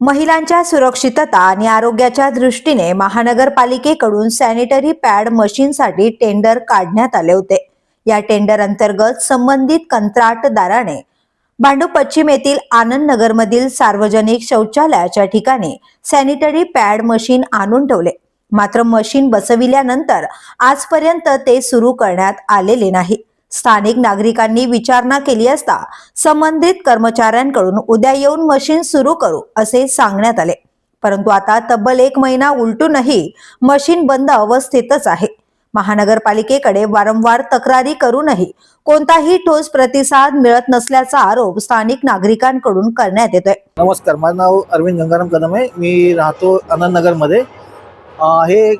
महिलांच्या सुरक्षितता आणि आरोग्याच्या दृष्टीने महानगरपालिकेकडून सॅनिटरी पॅड मशीनसाठी टेंडर काढण्यात आले होते. या टेंडर अंतर्गत संबंधित कंत्राटदाराने भांडू पश्चिम येथील आनंद नगरमधील सार्वजनिक शौचालयाच्या ठिकाणी सॅनिटरी पॅड मशीन आणून ठेवले. मात्र मशीन बसविल्यानंतर आजपर्यंत ते सुरू करण्यात आलेले नाही. स्थानिक नागरिकांनी विचारणा केली असता संबंधित कर्मचाऱ्यांकडून उद्या येऊन मशीन सुरू करू असे सांगण्यात आले. परंतु आता तब्बल एक महिना उलटूनही मशीन बंद अवस्थेतच आहे. महानगरपालिकेकडे वारंवार तक्रारी करूनही कोणताही ठोस प्रतिसाद मिळत नसल्याचा आरोप स्थानिक नागरिकांकडून करण्यात येतोय. नमस्कार माझं नाव अरविंद गंगाराम कदम आहे. मी राहतो आनंदनगरमध्ये हे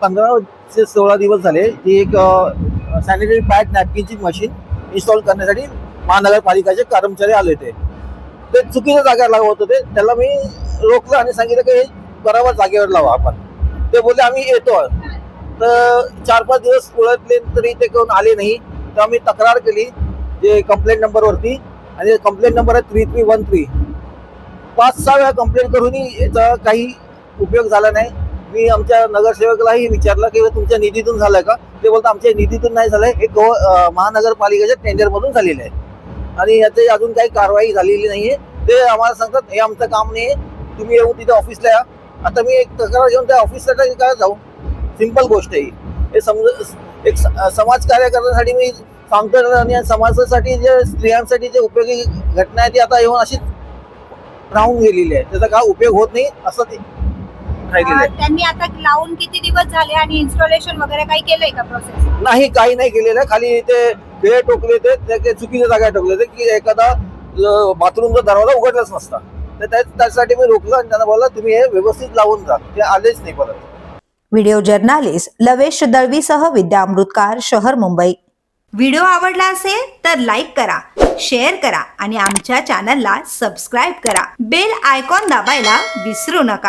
पंधरा ते सोळा दिवस झाले. ही एक सॅनिटरी पॅड नॅपकिनची मशीन इन्स्टॉल करण्यासाठी महानगरपालिकाचे कर्मचारी आले होते. ते चुकीच्या जागेवर लावत होते. त्याला मी रोखलं आणि सांगितलं की हे बरोबर जागेवर लावा आपण. ते बोलले आम्ही येतो. तर चार पाच दिवस ओळखले तरी ते करून आले नाही. तर आम्ही तक्रार केली जे कंप्लेंट नंबरवरती आणि कंप्लेंट नंबर आहे थ्री थ्री वन थ्री पाच सहा वेळा कंप्लेंट करूनही याचा काही उपयोग झाला नाही. मी आमच्या नगरसेवकालाही विचारलं की तुमच्या निधीतून झालं का? ते बोलतात आमच्या निधीतून नाही झालंय हे गो महानगरपालिकेच्या टेंडरमधून झालेलं आहे. आणि याची अजून काही कारवाई झालेली नाहीये. ते आम्हाला सांगतात हे आमचं काम नाही तुम्ही येऊन तिथे ऑफिसला या. आता मी एक तक्रार घेऊन त्या ऑफिसला काय जाऊ? सिंपल गोष्ट आहे हे. समज एक स- समाज कार्य करण्यासाठी मी सांगतो आणि समाजासाठी जे स्त्रियांसाठी जे उपयोगी घटना आहे ती आता येऊन अशीच राहून गेलेली आहे. त्याचा काय उपयोग होत नाही असं ते राहिलेलं आहे अं, त्यांनी आता लावून किती दिवस झाले आणि इन्स्टॉलेशन वगैरे काही केलंय का प्रोसेस नाही काही नाही केलेलं खाली ते वेळ टोकले ते चुकीच्या जागा टोकले ते की एखादा बाथरूमचा दरवाजा उघडलाच नसता. तर त्या- त्यासाठी मी रोखलं आणि त्यांना बोलला तुम्ही हे व्यवस्थित लावून जा. ते आलेच नाही परत. व्हिडिओ जर्नालिस्ट लवेश दळवीसह विद्या अमृतकार शहर मुंबई. व्हिडिओ आवडला असेल तर लाईक करा शेअर करा आणि आमच्या चॅनलला सबस्क्राईब करा. बेल आयकॉन दाबायला विसरू नका.